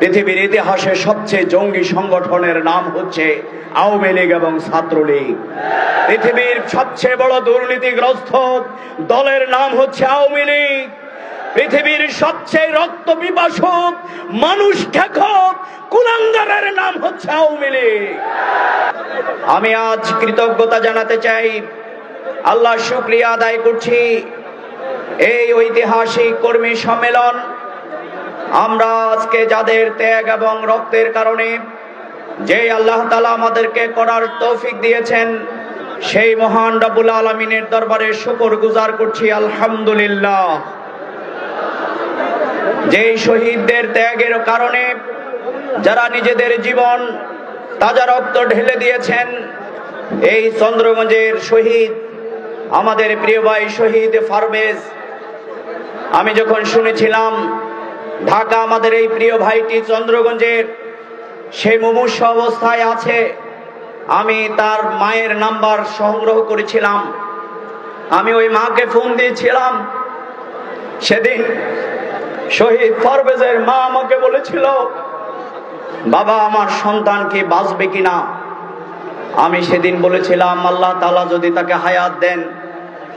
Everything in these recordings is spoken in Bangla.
পৃথিবীর ইতিহাসে সবচেয়ে জঙ্গি সংগঠনের নাম হচ্ছে আওয়ামী লীগ এবং ছাত্রলীগ। পৃথিবীর সবচেয়ে বড় দুর্নীতিগ্রস্ত দলের নাম হচ্ছে আওয়ামী লীগ। পৃথিবীর সবচেয়ে রক্ত পিপাসক, মানুষ ঠেকক কুলাঙ্গারের নাম হচ্ছে আওয়ামী লীগ। আমি আজ কৃতজ্ঞতা জানাতে চাই, আল্লাহ শুক্রিয়া আদায় করছি। এই ঐতিহাসিক কর্মী সম্মেলন আমরা আজকে যাদের ত্যাগ এবং রক্তের কারণে যে আল্লাহ তালা আমাদেরকে করার তৌফিক দিয়েছেন, সেই মহান রাবুল আলমিনের দরবারে শুকর গুজার করছি, আলহামদুলিল্লাহ। যেই শহীদদের ত্যাগের কারণে যারা নিজেদের জীবন তাজা রক্ত ঢেলে দিয়েছেন, এই চন্দ্রগঞ্জের শহীদ, আমাদের প্রিয় ভাই শহীদ ফারবেজ আমি যখন শুনেছিলাম ঢাকা আমাদের এই প্রিয় ভাইটি চন্দ্রগঞ্জের, সে মুমূর্ষ অবস্থায় আছে। আমি তার মায়ের নাম্বার সংগ্রহ করেছিলাম। আমি ওই মাকে ফোন দিয়েছিলাম। সেদিন শহীদ ফরবেজের মা আমাকে বলেছিল, বাবা, আমার সন্তান কি বাঁচবে কিনা? আমি সেদিন বলেছিলাম, আল্লাহ তালা যদি তাকে হায়াত দেন,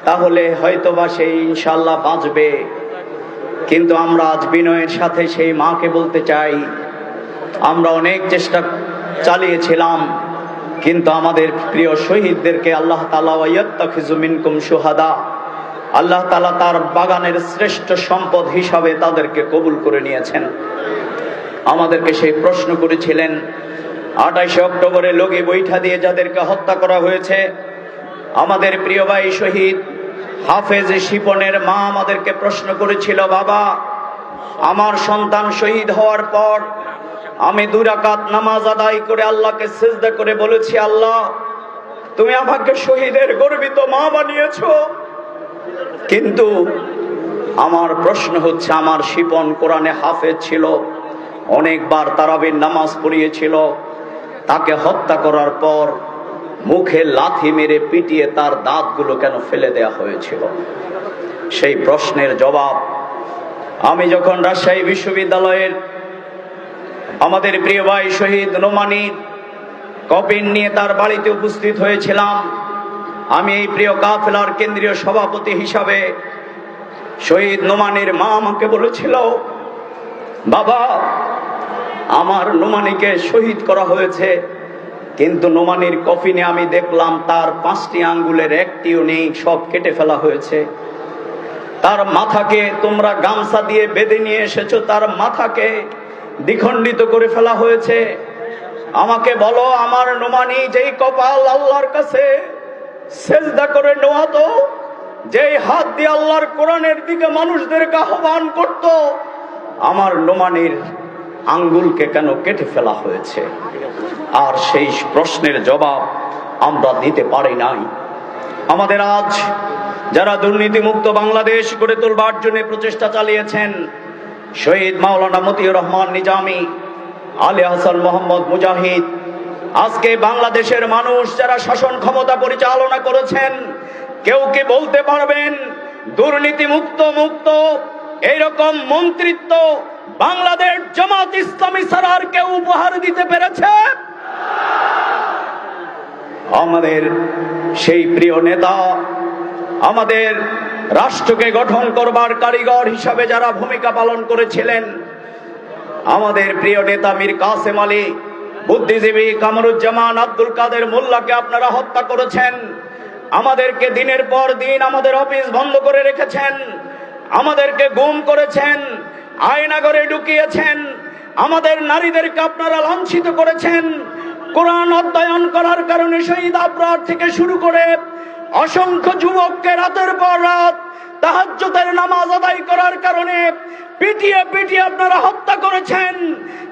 তাহলে হয়তোবা সেই ইনশাল্লাহ বাঁচবে। কিন্তু আমরা আজ বিনয়ের সাথে সেই মাকে বলতে চাই। আমরা অনেক চেষ্টা চালিয়েছিলাম, কিন্তু আমাদের প্রিয় শহীদদেরকে আল্লাহ তালা মিনকুম সুহাদা আল্লাহ তালা তার বাগানের শ্রেষ্ঠ সম্পদ হিসাবে তাদেরকে কবুল করে নিয়েছেন। আমাদেরকে সেই প্রশ্ন করেছিলেন আঠাশে অক্টোবরে লগি বৈঠা দিয়ে যাদেরকে হত্যা করা হয়েছে, আমাদের প্রিয় ভাই শহীদ হাফেজ শিপনের মা আমাদেরকে প্রশ্ন করেছিল, বাবা, আমার সন্তান শহীদ হওয়ার পর আমি দুরাকাত নামাজ আদায় করে আল্লাহকে সেজদা করে বলেছি, আল্লাহ, তুমি আমাকে শহীদের গর্বিত মা বানিয়েছো। কিন্তু আমার প্রশ্ন হচ্ছে, আমার শিপন কোরআনে হাফেজ ছিল, অনেকবার তারাবির নামাজ পড়িয়েছিল, তাকে হত্যা করার পর মুখে লাথি মেরে পিটিয়ে তার দাঁতগুলো কেন ফেলে দেয়া হয়েছিল? সেই প্রশ্নের জবাব, আমি যখন রাজশাহী বিশ্ববিদ্যালয়ের আমাদের প্রিয় ভাই শহীদ নোমানির কপিন নিয়ে তার বাড়িতে উপস্থিত হয়েছিলাম, আমি এই প্রিয় কাফেলার কেন্দ্রীয় সভাপতি হিসাবে শহীদ নোমানের মা আমাকে বলেছিল, বাবা, আমার নোমানিকে শহীদ করা হয়েছে। কিন্তু নোমানির কফিনে আমি দেখলাম তার পাঁচটি আঙ্গুলের একটিও নেই, সব কেটে ফেলা হয়েছে। তার মাথাকে তোমরা গামছা দিয়ে বেঁধে নিয়ে এসেছ, তার মাথাকে দ্বিখণ্ডিত করে ফেলা হয়েছে। আমাকে বলো, আমার নোমানি যেই কপাল আল্লাহর কাছে সেজদা করে নোয়াতো যেই হাত দিয়ে আল্লাহর কোরআনের দিকে মানুষদেরকে আহ্বান করত, আমার নোমানির আঙ্গুলকে কেন কেটে ফেলা হয়েছে? আর সেই প্রশ্নের জবাব আমরা দিতে পারি নাই। আমাদের আজ যারা দুর্নীতিমুক্ত বাংলাদেশ গড়ে তোলবার জন্য প্রচেষ্টা চালিয়েছেন, শহীদ মাওলানা মতিউর রহমান নিজামী, আলী হাসান মোহাম্মদ মুজাহিদ, আজকে বাংলাদেশের মানুষ যারা শাসন ক্ষমতা পরিচালনা করেছেন, কেউ কি বলতে পারবেন দুর্নীতি মুক্ত মুক্ত, এইরকম মন্ত্রিত্ব বাংলাদেশ জামাত ইসলামী সারার কেউ উপহার দিতে পেরেছে। আমাদের সেই প্রিয় নেতা, আমাদের রাষ্ট্রকে গঠন করবার কারিগর হিসাবে যারা ভূমিকা পালন করেছিলেন, আমাদের প্রিয় নেতা মীর কাসেম আলী, বুদ্ধিজীবী কামরুজ্জামান আব্দুল কাদের মোল্লাকে আপনারা হত্যা করেছেন। আমাদেরকে দিনের পর দিন আমাদের অফিস বন্ধ করে রেখেছেন। আমাদেরকে গুম করেছেন। আয়নাগরে ঢুকিয়েছেন। আমাদের নারীদেরকে আপনারা লাঞ্ছিত করেছেন। কোরআন অধ্যয়ন করার কারণে শহীদ আবরার থেকে শুরু করে অসংখ্য যুবককে রাতের পর রাত তাহাজ্জুদের নামাজ আদায় করার কারণে পিটিয়ে পিটিয়ে আপনারা হত্যা করেছেন।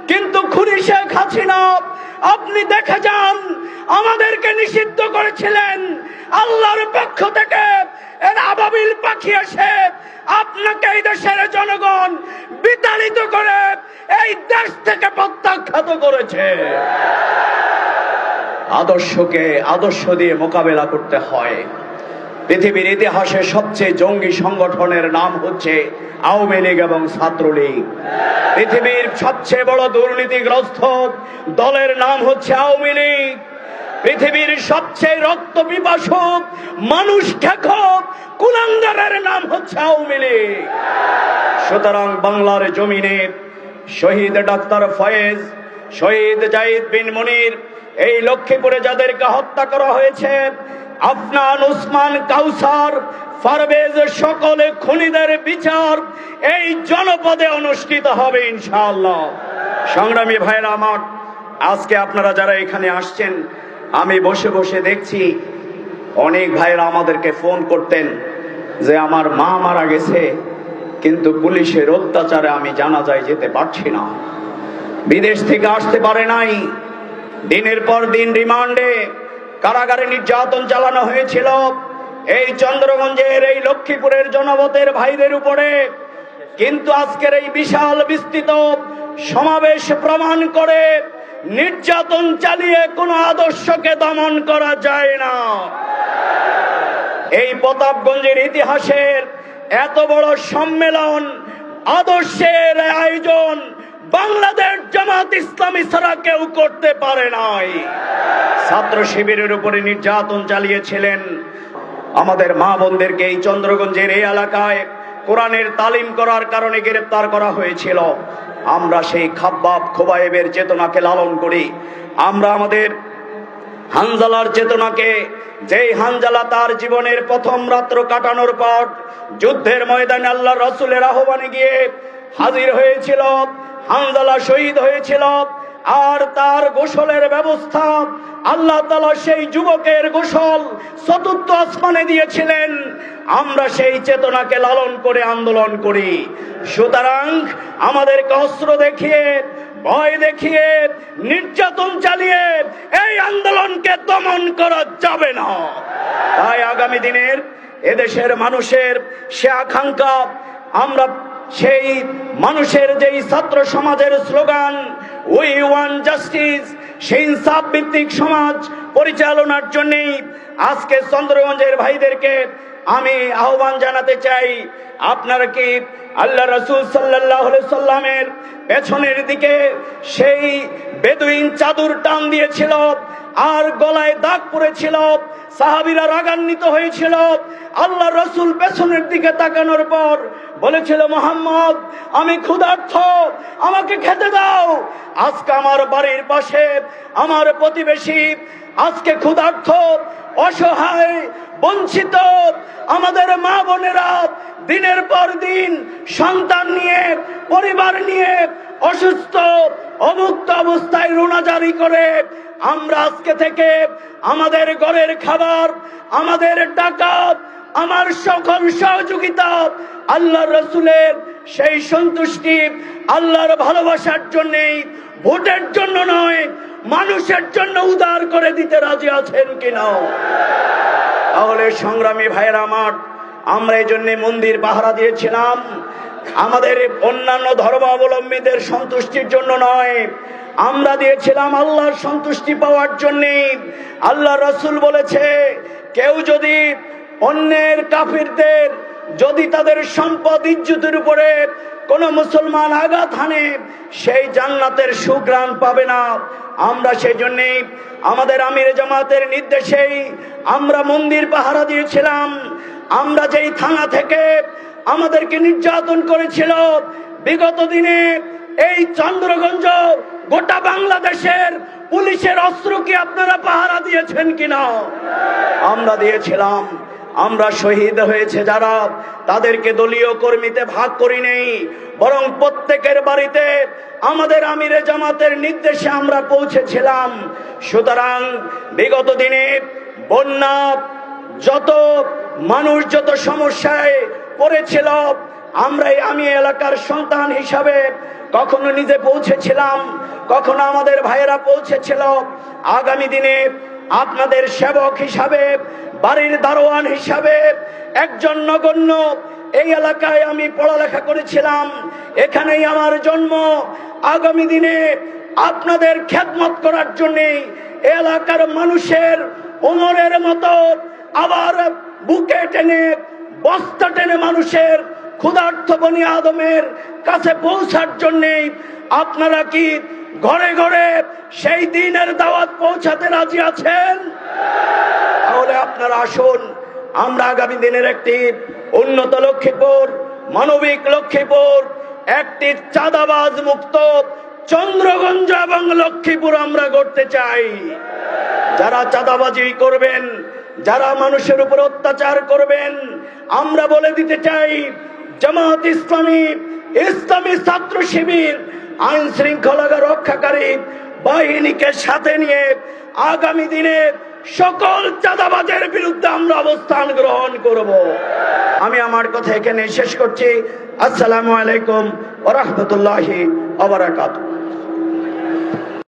কিন্তু খুনি শেখ হাসিনা, আপনি দেখে যান, আমাদেরকে নিষিদ্ধ করেছিলেন। আল্লাহর পক্ষ থেকে আবাবিল পাখি এসে আপনাকে এই দেশের জনগণ বিতাড়িত করে এই দেশ থেকে প্রত্যাখ্যাত করেছে। আদর্শকে আদর্শ দিয়ে মোকাবেলা করতে হয়। পৃথিবীর ইতিহাসে সবচেয়ে জঙ্গি সংগঠনের নাম হচ্ছে আওয়ামী লীগ এবং ছাত্রলীগ। পৃথিবীর সবচেয়ে বড় দুর্নীতিগ্রস্ত দলের নাম হচ্ছে আওয়ামী লীগ। পৃথিবীর সবচেয়ে রক্ত পিপাসক মানুষ ঠেকক কুলাঙ্গারের নাম হচ্ছে আওয়ামী লীগ। সুতরাং বাংলার জমিনে শহীদ ডাক্তার ফয়েজ, শহীদ জাহিদ বিন মনির, এই লক্ষ্মীপুরে যাদেরকে হত্যা করা হয়েছে, আফনান, উসমান, কাউসার, ফারবেজ, সকলে খুনিদের বিচার এই জনপদে অনুষ্ঠিত হবে ইনশাআল্লাহ। সংগ্রামী ভাইরা আমার, আজকে আপনারা যারা এখানে আসছেন আমি বসে বসে দেখছি অনেক ভাইরা আমাদেরকে ফোন করতেন যে আমার মা মারা গেছে, কিন্তু পুলিশের অত্যাচারে আমি জানা যায় যেতে পারছি না। বিদেশ থেকে আসতে পারে নাই। দিনের পর দিন রিমান্ডে কারাগারে নির্যাতন চালানো হয়েছিল। এই চন্দ্রগঞ্জের, এই লক্ষ্মীপুরের জনপদের ভাইদের উপরে। কিন্তু আজকের এই বিশাল বিস্তৃত সমাবেশ প্রমাণ করে নির্যাতন চালিয়ে কোনো আদর্শকে দমন করা যায় না। এই প্রতাপগঞ্জের ইতিহাসের এত বড় সম্মেলন, আদর্শের আয়োজন বাংলাদেশ জামাত ইসলামী ছাড়া কেউ করতে পারে নাই। ছাত্র শিবিরের উপরে নির্যাতন চালিয়েছিলেন আমাদের মা বোনদেরকে এই চন্দ্রগঞ্জের এই এলাকায় কোরআনের তালিম করার কারণে গ্রেপ্তার করা হয়েছিল। আমরা সেই খাব্বাব খোবায়েবের চেতনাকে লালন করি। আমরা আমাদের হানজালার চেতনাকে, যেই হানজালা তার জীবনের প্রথম রাত্র কাটানোর পর যুদ্ধের ময়দানে আল্লাহ রসুলের আহ্বানে গিয়ে হাজির হয়েছিল, হানজালা শহীদ হয়েছিল আর তার গোসলের ব্যবস্থা, আল্লাহ তালা সেই যুবকের গোসল চতুর্থ আসমানে দিয়েছিলেন। আমরা সেই চেতনাকে লালন করে আন্দোলন করি। সুতরাং আমাদেরকে অস্ত্র দেখিয়ে, ভয় দেখিয়ে, নির্যাতন চালিয়ে এই আন্দোলনকে দমন করা যাবে না। তাই আগামী দিনের এদেশের মানুষের সে আকাঙ্ক্ষা আমরা সেই মানুষের যেই ছাত্র সমাজের স্লোগান উই ওয়ান জাস্টিস সেই ইনসাফ ভিত্তিক সমাজ পরিচালনার জন্যই আজকে চন্দ্রগঞ্জের ভাইদেরকে আমি আহ্বান জানাতে চাই। আপনারা কি আল্লাহ রসুল সাল্লাহ সাল্লামের পেছনের দিকে সেই বেদুইন চাদর টান দিয়েছিল, আর গলায় দাগ পড়েছিল সাহাবিরা রাগান্বিত হয়েছিল। আল্লাহ রসুল পেছনের দিকে তাকানোর পর বলেছিল, মোহাম্মদ, আমি ক্ষুধার্থ আমাকে খেতে দাও। আজকে আমার বাড়ির পাশে আমার প্রতিবেশী আজকে ক্ষুধার্থ অসহায়, বঞ্চিত। আমাদের মা বোনেরা দিনের পর দিন সন্তান নিয়ে, পরিবার নিয়ে অসুস্থ, অমুক্ত অবস্থায় রুনা জারি করে আমরা আজকে থেকে আমাদের ঘরের খাবার, আমাদের টাকা আমার সকল সহযোগিতা আল্লাহ রসুলের সেই সন্তুষ্টি আল্লাহর ভালোবাসার জন্যেই, ভোটের জন্য নয়, মানুষের জন্য উদার করে দিতে রাজি আছেন কিনা? তাহলে সংগ্রামী ভাইয়ের আমার, আমরা এই জন্য মন্দির পাহারা দিয়েছিলাম। আমাদের অন্যান্য ধর্মাবলম্বীদের সন্তুষ্টির জন্য নয় আমরা দিয়েছিলাম আল্লাহর সন্তুষ্টি পাওয়ার জন্য। আল্লাহ রসুল বলেছে, কেউ যদি অন্যের কাফিরদের, যদি তাদের সম্পদ ইজ্জতের উপরে কোন মুসলমান আঘাত হানে, সেই জান্নাতের সুগ্রাণ পাবে না। আমরা সেই জন্যে আমাদের আমির জামাতের নির্দেশেই আমরা মন্দির পাহারা দিয়েছিলাম। আমরা যেই থানা থেকে আমাদেরকে নির্যাতন করেছিল, বিগত দিনে এই চন্দ্রগঞ্জ গোটা বাংলাদেশের পুলিশের অস্ত্র কি আপনারা পাহারা দিয়েছেন কিনা? আমরা দিয়েছিলাম। আমরা শহীদ হয়েছে যারা, তাদেরকে দলীয় কর্মীতে ভাগ করি নেই। বরং প্রত্যেকের বাড়িতে আমাদের আমিরে জামাতের নির্দেশে আমরা পৌঁছেছিলাম। সুতরাং বিগত দিনে বন্যা যত মানুষ যত সমস্যায় পড়েছিল আমরা আমি এলাকার সন্তান হিসাবে কখনো নিজে পৌঁছেছিলাম, কখনো আমাদের ভাইয়েরা পৌঁছেছিল। আগামী দিনে আপনাদের সেবক হিসাবে, বাড়ির দারোয়ান হিসাবে, একজন নগণ্য, এই এলাকায় আমি পড়ালেখা করেছিলাম, এখানেই আমার জন্ম। আগামী দিনে আপনাদের খেদমত করার জন্যে এলাকার মানুষের উমরের মতো আবার বুকে টেনে, বস্তা টেনে মানুষের ক্ষুধার্থ বনি আদমের কাছে পৌঁছার জন্যে আপনারা কি ঘরে ঘরে সেই দিনের দাওয়াত পৌঁছাতে রাজি আছেন? তাহলে আপনারা আসুন, আমরা আগামী দিনের একটি উন্নত লক্ষ্মীপুর, মানবিক লক্ষ্মীপুর, একটি চাঁদাবাজ মুক্ত চন্দ্রগঞ্জ এবং লক্ষ্মীপুর আমরা করতে চাই। যারা চাঁদাবাজি করবেন, যারা মানুষের উপর অত্যাচার করবেন, আমরা বলে দিতে চাই জামাত ইসলামী ইসলামী ছাত্র শিবির আইন শৃঙ্খলা রক্ষাকারী বাহিনীকে সাথে নিয়ে আগামী দিনে সকল চাঁদাবাজের বিরুদ্ধে আমরা অবস্থান গ্রহণ করব। আমি আমার কথা এখানে শেষ করছি। আসসালামু আলাইকুম ওরহমতুল্লাহি আবরাকাতুহ